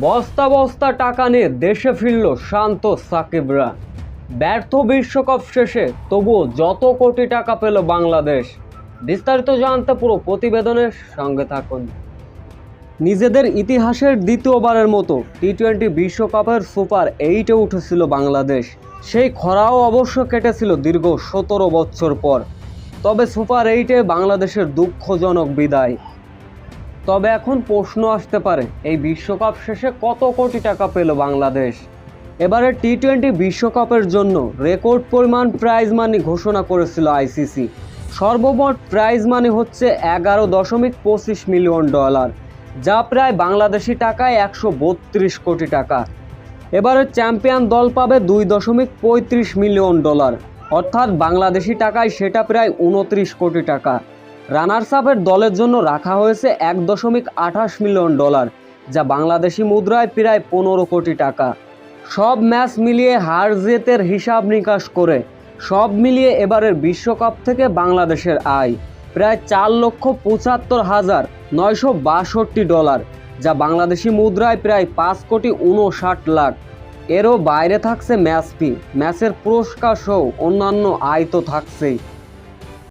বস্তা বস্তা টাকা নিয়ে দেশে ফিরল শান্ত সাকিবরা। ব্যর্থ বিশ্বকাপ শেষে তবুও যত কোটি টাকা পেল বাংলাদেশ। বিস্তারিত জানতে পুরো প্রতিবেদনের সঙ্গে থাকুন। নিজেদের ইতিহাসের দ্বিতীয়বারের মতো টি টোয়েন্টি বিশ্বকাপের সুপার এইটে উঠেছিল বাংলাদেশ। সেই খরাও অবশ্য কেটেছিল দীর্ঘ সতেরো বছর পর। তবে সুপার এইটে বাংলাদেশের দুঃখজনক বিদায়। তবে এখন প্রশ্ন আসতে পারে, এই বিশ্বকাপ শেষে কত কোটি টাকা পেল বাংলাদেশ? এবারে টি টোয়েন্টি বিশ্বকাপের জন্য রেকর্ড পরিমাণ প্রাইজ মানি ঘোষণা করেছিল আইসিসি সর্বমোট প্রাইজ মানি হচ্ছে এগারো দশমিক পঁচিশ মিলিয়ন ডলার, যা প্রায় বাংলাদেশি টাকায় একশো বত্রিশ কোটি টাকা। এবারে চ্যাম্পিয়ন দল পাবে দুই দশমিক পঁয়ত্রিশ মিলিয়ন ডলার, অর্থাৎ বাংলাদেশি টাকায় সেটা প্রায় উনত্রিশ কোটি টাকা। রানার্স আপের দলের জন্য রাখা হয়েছে এক দশমিক আঠাশ মিলিয়ন ডলার, যা বাংলাদেশি মুদ্রায় প্রায় পনেরো কোটি টাকা। সব ম্যাচ মিলিয়ে হার জেতের হিসাব নিকাশ করে, সব মিলিয়ে এবারের বিশ্বকাপ থেকে বাংলাদেশের আয় প্রায় চার লক্ষ পঁচাত্তর হাজার নয়শো বাষট্টি ডলার, যা বাংলাদেশি মুদ্রায় প্রায় পাঁচ কোটি উনষাট লাখ। এরও বাইরে থাকছে ম্যাচ ফি ম্যাচের পুরস্কার সহ অন্যান্য আয় তো থাকছেই।